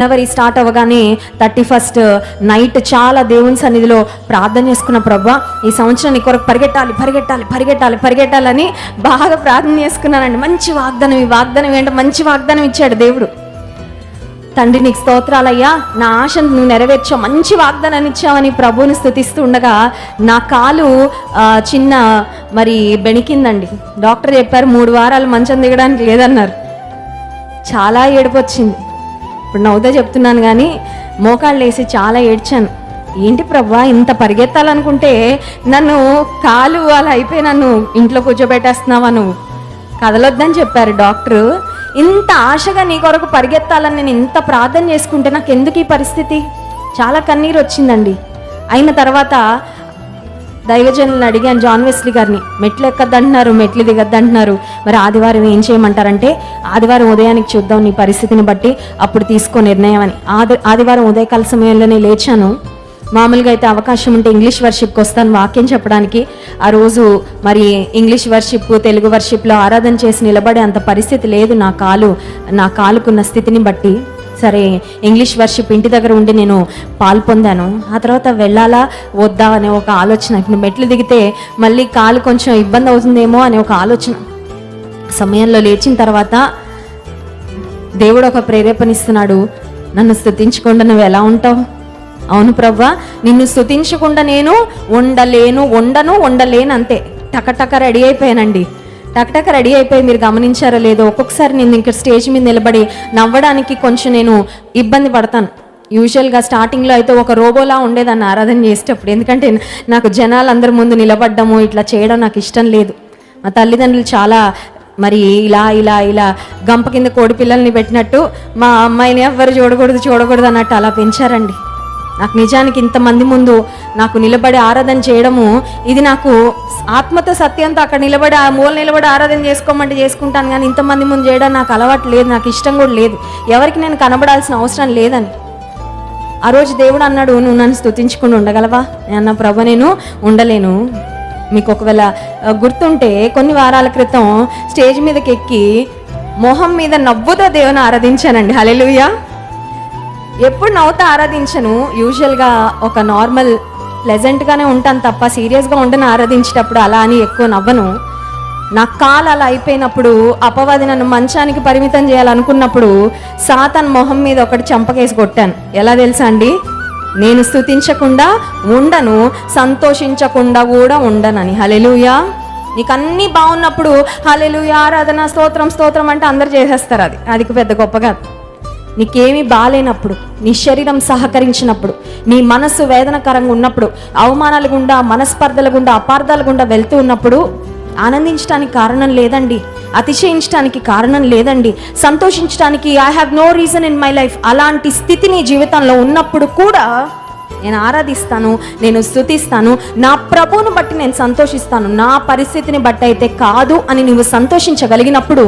జనవరి start అవ్వగానే thirty first night చాలా దేవుని సన్నిధిలో ప్రార్థన చేసుకున్న ప్రభా ఈ సంవత్సరం నీ కొరకు పరిగెట్టాలి పరిగెట్టాలి పరిగెట్టాలి పరిగెట్టాలని బాగా ప్రార్థన చేసుకున్నానండి. మంచి వాగ్దానం ఈ వాగ్దానం ఏంటో మంచి వాగ్దానం ఇచ్చాడు దేవుడు. తండ్రి నీకు స్తోత్రాలయ్యా. నా ఆశను నువ్వు నెరవేర్చావు. మంచి వాగ్దానాన్ని ఇచ్చావని ప్రభువుని స్థుతిస్తూ ఉండగా నా కాలు చిన్న మరి బెణికిందండి. డాక్టర్ చెప్పారు మూడు వారాలు మంచం దిగడానికి లేదన్నారు. చాలా ఏడుపు వచ్చింది. ఇప్పుడు నవ్వుతా చెప్తున్నాను కానీ మోకాళ్ళు వేసి చాలా ఏడ్చాను. ఏంటి ప్రభా ఇంత పరిగెత్తాలనుకుంటే నన్ను కాలు అలా అయిపోయి నన్ను ఇంట్లో కూర్చోబెట్టేస్తున్నావా నువ్వు? కదలొద్దని చెప్పారు డాక్టరు. ఇంత ఆశగా నీ కొరకు పరిగెత్తాలని నేను ఇంత ప్రార్థన చేసుకుంటే నాకు ఎందుకు ఈ పరిస్థితి? చాలా కన్నీరు వచ్చిందండి అయిన తర్వాత దైవజనులను అడిగాను జాన్ వెస్లీ గారిని మెట్లు ఎక్కద్దంటున్నారు మెట్లు దిగద్దంటున్నారు. మరి ఆదివారం ఏం చేయమంటారంటే ఆదివారం ఉదయానికి చూద్దాం నీ పరిస్థితిని బట్టి అప్పుడు తీసుకో నిర్ణయం అని. ఆది ఆదివారం ఉదయకాల సమయంలోనే లేచాను. మామూలుగా అయితే అవకాశం ఉంటే ఇంగ్లీష్ వర్షిప్కి వస్తాను వాక్యం చెప్పడానికి. ఆ రోజు మరి ఇంగ్లీష్ వర్షిప్ తెలుగు వర్షిప్లో ఆరాధన చేసి నిలబడే అంత పరిస్థితి లేదు నా కాలు నా కాలుకున్న స్థితిని బట్టి. సరే ఇంగ్లీష్ వర్షిప్ ఇంటి దగ్గర ఉండి నేను పాల్పొందాను ఆ తర్వాత వెళ్ళాలా వద్దా అనే ఒక ఆలోచన. ఇప్పుడు మెట్లు దిగితే మళ్ళీ కాలు కొంచెం ఇబ్బంది అవుతుందేమో అనే ఒక ఆలోచన. సమయంలో లేచిన తర్వాత దేవుడు ఒక ప్రేరేపణిస్తున్నాడు నన్ను స్థుతించకుండా నువ్వు ఎలా ఉంటావు? అవును ప్రవ్వా నిన్ను స్థుతించకుండా నేను ఉండలేను ఉండను ఉండలేను అంతే. టకటక రెడీ అయిపోయానండి. టక్టక్ రెడీ అయిపోయి మీరు గమనించారో లేదో ఒక్కొక్కసారి నేను ఇంకా స్టేజ్ మీద నిలబడి నవ్వడానికి కొంచెం నేను ఇబ్బంది పడతాను. యూజువల్గా స్టార్టింగ్లో అయితే ఒక రోబోలా ఉండేదాన్ని ఆరాధన చేసేటప్పుడు. ఎందుకంటే నాకు జనాలు అందరి ముందు నిలబడ్డము ఇట్లా చేయడం నాకు ఇష్టం లేదు. మా తల్లిదండ్రులు చాలా మరి ఇలా ఇలా ఇలా గంప కింద కోడి పిల్లల్ని పెట్టినట్టు మా అమ్మాయిని ఎవ్వరు చూడకూడదు చూడకూడదు అన్నట్టు అలా పెంచారండి. నాకు నిజానికి ఇంతమంది ముందు నాకు నిలబడి ఆరాధన చేయడము ఇది నాకు ఆత్మతో సత్యంతో అక్కడ నిలబడి ఆ మూల నిలబడి ఆరాధన చేసుకోమంటే చేసుకుంటాను కానీ ఇంతమంది ముందు చేయడం నాకు అలవాటు లేదు నాకు ఇష్టం కూడా లేదు. ఎవరికి నేను కనబడాల్సిన అవసరం లేదని. ఆ రోజు దేవుడు అన్నాడు నువ్వు నన్ను స్తుతించకుండా ఉండగలవా? అన్న ప్రభ నేను ఉండలేను. మీకు ఒకవేళ గుర్తుంటే కొన్ని వారాల క్రితం స్టేజ్ మీదకి ఎక్కి మొహం మీద నవ్వుతో దేవుని ఆరాధించానండి. హలెలుయా ఎప్పుడు నవ్వుతా ఆరాధించను. యూజువల్గా ఒక నార్మల్ ప్లెజెంట్గానే ఉంటాను తప్ప సీరియస్గా ఉండను ఆరాధించేటప్పుడు అలా అని ఎక్కువ నవ్వను. నా కాలు అలా అయిపోయినప్పుడు అపవాది నన్ను మంచానికి పరిమితం చేయాలనుకున్నప్పుడు సాతన్ మొహం మీద ఒకటి చంపకేసి కొట్టాను. ఎలా తెలుసా అండి? నేను స్థుతించకుండా ఉండను సంతోషించకుండా కూడా ఉండనని. హలెలుయా నీకు అన్నీ బాగున్నప్పుడు హలెలుయా ఆరాధన స్తోత్రం స్తోత్రం అంటే అందరు చేసేస్తారు అది. అది పెద్ద గొప్ప కాదు. నీకేమీ బాగాలేనప్పుడు నీ శరీరం సహకరించినప్పుడు నీ మనస్సు వేదనకరంగా ఉన్నప్పుడు అవమానాల గుండా మనస్పర్ధల గుండా అపార్థాల గుండా వెళ్తూ ఉన్నప్పుడు ఆనందించడానికి కారణం లేదండి. అతిశయించడానికి కారణం లేదండి. సంతోషించడానికి I have no reason in my life అలాంటి స్థితి నీ జీవితంలో ఉన్నప్పుడు కూడా నేను ఆరాధిస్తాను నేను స్థుతిస్తాను నా ప్రభువును బట్టి నేను సంతోషిస్తాను. నా పరిస్థితిని బట్టి అయితే కాదు అని నువ్వు సంతోషించగలిగినప్పుడు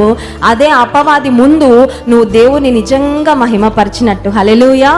అదే అపవాది ముందు నువ్వు దేవుని నిజంగా మహిమపరిచినట్టు. హలెలుయా